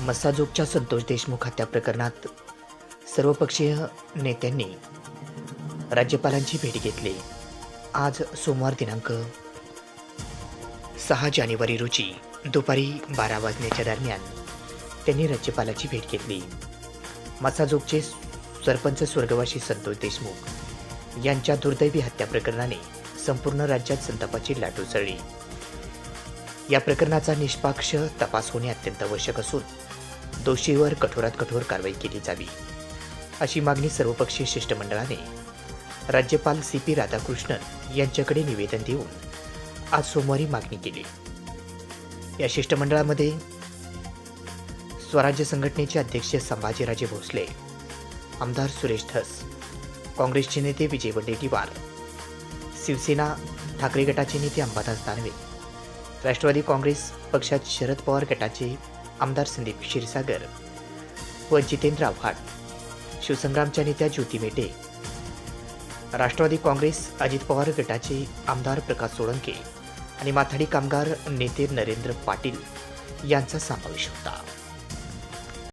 मसाजोगच्या संतोष देशमुख हत्या प्रकरणात सर्वपक्षीय नेत्यांनी राज्यपालांची भेट घेतली. आज सोमवार दिनांक सहा जानेवारी रोजी दुपारी बारा वाजण्याच्या दरम्यान त्यांनी राज्यपालाची भेट घेतली. मसाजोगचे सरपंच स्वर्गवासी संतोष देशमुख यांच्या दुर्दैवी हत्या प्रकरणाने संपूर्ण राज्यात संतापाची लाट उसळली. या प्रकरणाचा निष्पक्ष तपास होणे अत्यंत आवश्यक असून दोषीवर कठोरात कठोर कारवाई केली जावी अशी मागणी सर्वपक्षीय शिष्टमंडळाने. राज्यपाल सी पी राधाकृष्णन यांच्याकडे निवेदन देऊन आज सोमवारी मागणी केली. या शिष्टमंडळामध्ये स्वराज्य संघटनेचे अध्यक्ष संभाजीराजे भोसले आमदार सुरेश धस काँग्रेसचे नेते विजय वडेट्टीवार शिवसेना ठाकरे गटाचे नेते अंबादास दानवे राष्ट्रवादी काँग्रेस पक्षात शरद पवार गटाचे आमदार संदीप क्षीरसागर व जितेंद्र आव्हाड शिवसंग्रामच्या नेत्या ज्योती मेटे राष्ट्रवादी काँग्रेस अजित पवार गटाचे आमदार प्रकाश सोळंके आणि माथाडी कामगार नेते नरेंद्र पाटील यांचा समावेश होता.